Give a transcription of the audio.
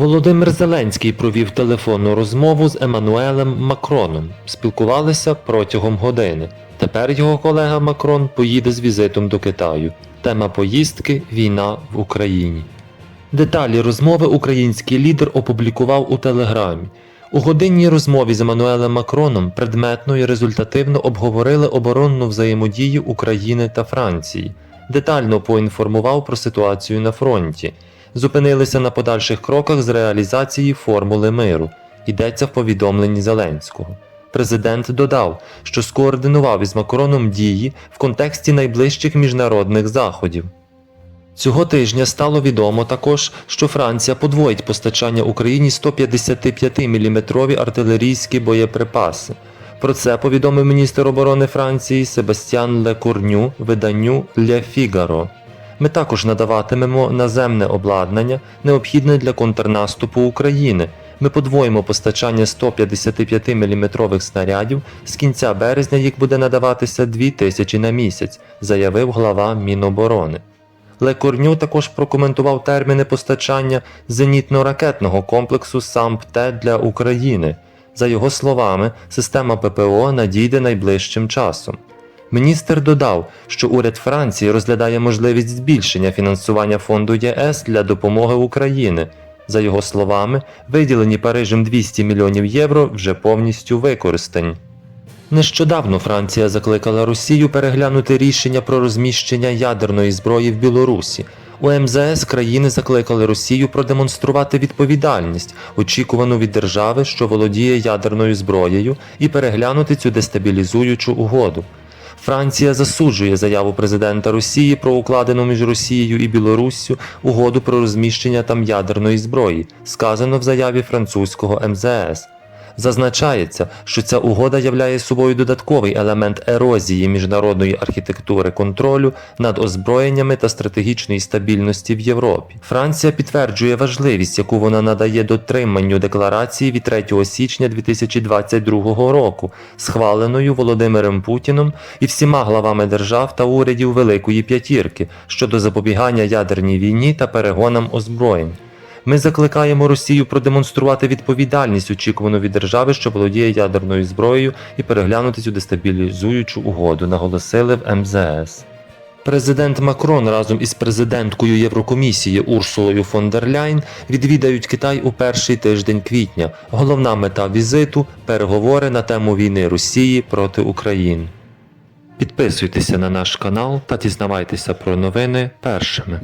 Володимир Зеленський провів телефонну розмову з Еммануелем Макроном. Спілкувалися протягом години. Тепер його колега Макрон поїде з візитом до Китаю. Тема поїздки війна в Україні. Деталі розмови український лідер опублікував у телеграмі. У годинній розмові з Еммануелем Макроном предметно і результативно обговорили оборонну взаємодію України та Франції, детально поінформував про ситуацію на фронті, зупинилися на подальших кроках з реалізації формули миру. Йдеться в повідомленні Зеленського. Президент додав, що скоординував із Макроном дії в контексті найближчих міжнародних заходів. Цього тижня стало відомо також, що Франція подвоїть постачання Україні 155 мм артилерійські боєприпаси. Про це повідомив міністр оборони Франції Себастьян Лекурню виданню Le Figaro. Ми також надаватимемо наземне обладнання, необхідне для контрнаступу України. Ми подвоїмо постачання 155 мм снарядів, з кінця березня їх буде надаватися 2 тисячі на місяць, заявив глава Міноборони. Лекорню також прокоментував терміни постачання зенітно-ракетного комплексу САМП-Т для України. За його словами, система ППО надійде найближчим часом. Міністр додав, що уряд Франції розглядає можливість збільшення фінансування фонду ЄС для допомоги Україні. За його словами, виділені Парижем 200 мільйонів євро вже повністю використані. Нещодавно Франція закликала Росію переглянути рішення про розміщення ядерної зброї в Білорусі. У МЗС країни закликали Росію продемонструвати відповідальність, очікувану від держави, що володіє ядерною зброєю, і переглянути цю дестабілізуючу угоду. Франція засуджує заяву президента Росії про укладену між Росією і Білоруссю угоду про розміщення там ядерної зброї, сказано в заяві французького МЗС. Зазначається, що ця угода являє собою додатковий елемент ерозії міжнародної архітектури контролю над озброєннями та стратегічної стабільності в Європі. Франція підтверджує важливість, яку вона надає дотриманню декларації від 3 січня 2022 року, схваленою Володимиром Путіном і всіма главами держав та урядів Великої П'ятірки щодо запобігання ядерній війні та перегонам озброєнь. Ми закликаємо Росію продемонструвати відповідальність, очікувану від держави, що володіє ядерною зброєю, і переглянути цю дестабілізуючу угоду, наголосили в МЗС. Президент Макрон разом із президенткою Єврокомісії Урсулою фон дер Ляйн відвідають Китай у перший тиждень квітня. Головна мета візиту переговори на тему війни Росії проти України. Підписуйтеся на наш канал та дізнавайтеся про новини першими.